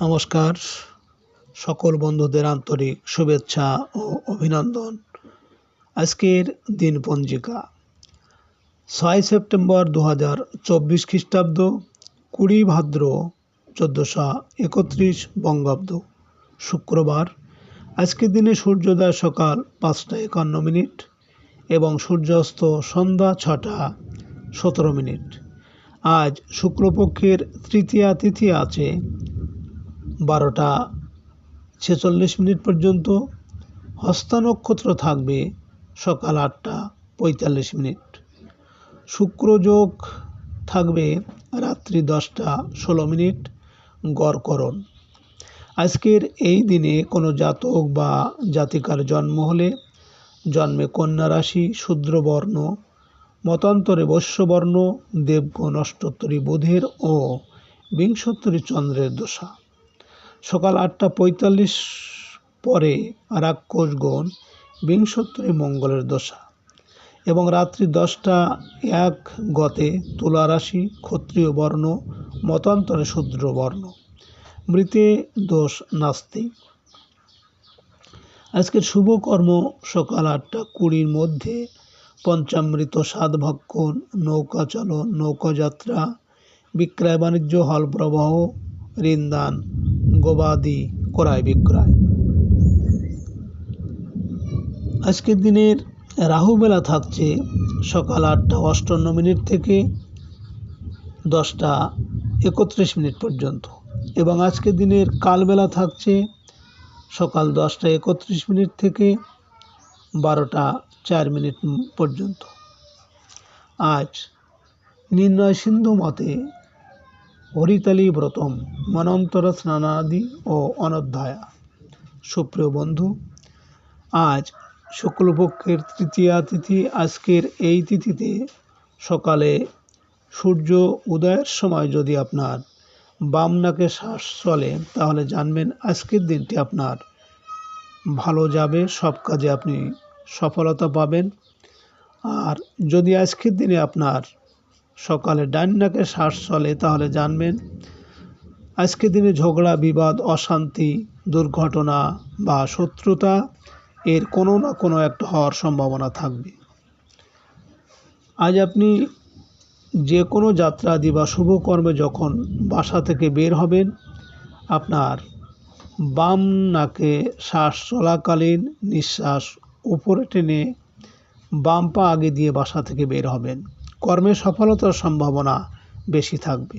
নমস্কার। সকল বন্ধুদের আন্তরিক শুভেচ্ছা ও অভিনন্দন। আজকের দিন পঞ্জিকা, ছয় সেপ্টেম্বর দু হাজার চব্বিশ খ্রিস্টাব্দ, কুড়ি ভাদ্র চোদ্দোশো একত্রিশ বঙ্গাব্দ, শুক্রবার। আজকের দিনে সূর্যোদয় সকাল পাঁচটা একান্ন মিনিট এবং সূর্যাস্ত সন্ধ্যা ছটা সতেরো মিনিট। আজ শুক্লপক্ষের তৃতীয়া তিথি আছে বারোটা ছেচল্লিশ মিনিট পর্যন্ত হস্তা নক্ষত্র থাকবে সকাল আটটা পঁয়তাল্লিশ মিনিট। শুক্রযোগ থাকবে রাত্রি দশটা ষোলো মিনিট গড়করণ আজকের এই দিনে কোনো জাতক বা জাতিকার জন্ম হলে জন্মে কন্যা রাশি শূদ্রবর্ণ মতান্তরে বৈশ্যবর্ণ দেবগণ, অষ্টোত্তরী বুধের ও বিংশোত্তরী চন্দ্রের দশা। সকাল আটটা পঁয়তাল্লিশ পরে রাক্ষসগণ বিংশোত্তরী মঙ্গলের দশা এবং রাত্রি দশটা এক গতে তুলা রাশি, ক্ষত্রিয় বর্ণ, মতান্তরে শূদ্র বর্ণ। মৃতে দোষ নাস্তি আজকের শুভকর্ম সকাল আটটা কুড়ির মধ্যে পঞ্চামৃত সাত ভক্ষণ, নৌকা নৌকাযাত্রা বিক্রয় বাণিজ্য, হল প্রবাহ ঋণদান গবাদি ক্রয় বিক্রয়। আজকের দিনের রাহুবেলা থাকছে সকাল আটটা অষ্টান্ন মিনিট থেকে দশটা একত্রিশ মিনিট পর্যন্ত। এবং আজকের দিনের কালবেলা থাকছে সকাল দশটা একত্রিশ মিনিট থেকে বারোটা চার মিনিট পর্যন্ত। আজ নির্ণয় সিন্ধু মতে হরিতালি ব্রতম মনন্তর স্নানাদি ও অনধ্যায়া। সুপ্রিয় বন্ধু, আজ শুক্লপক্ষের তৃতীয়া তিথি, আজকের এই তিথিতে সকালে সূর্য উদয়ের সময় যদি আপনার বাম নাকে শ্বাস চলে, তাহলে জানবেন আজকের দিনটি আপনার ভালো যাবে, সব কাজে আপনি সফলতা পাবেন। আর যদি আজকের দিনে আপনার সকালে ডান নাকে শ্বাস চলে, তাহলে জানবেন আজকের দিনে ঝগড়া, বিবাদ, অশান্তি, দুর্ঘটনা বা শত্রুতা এর কোনো না কোনো একটা হওয়ার সম্ভাবনা থাকবে। আজ আপনি যে কোনো যাত্রাদি বা শুভকর্মে যখন বাসা থেকে বের হবেন, আপনার বাম নাকে শ্বাস চলাকালীন নিঃশ্বাস উপরে টেনে বাম পা আগে দিয়ে বাসা থেকে বের হবেন। কর্মে সফলতার সম্ভাবনা বেশি থাকবে।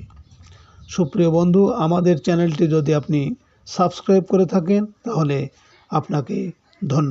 সুপ্রিয় বন্ধু, আমাদের চ্যানেলটি যদি আপনি সাবস্ক্রাইব করে থাকেন, তাহলে আপনাকে ধন্যবাদ।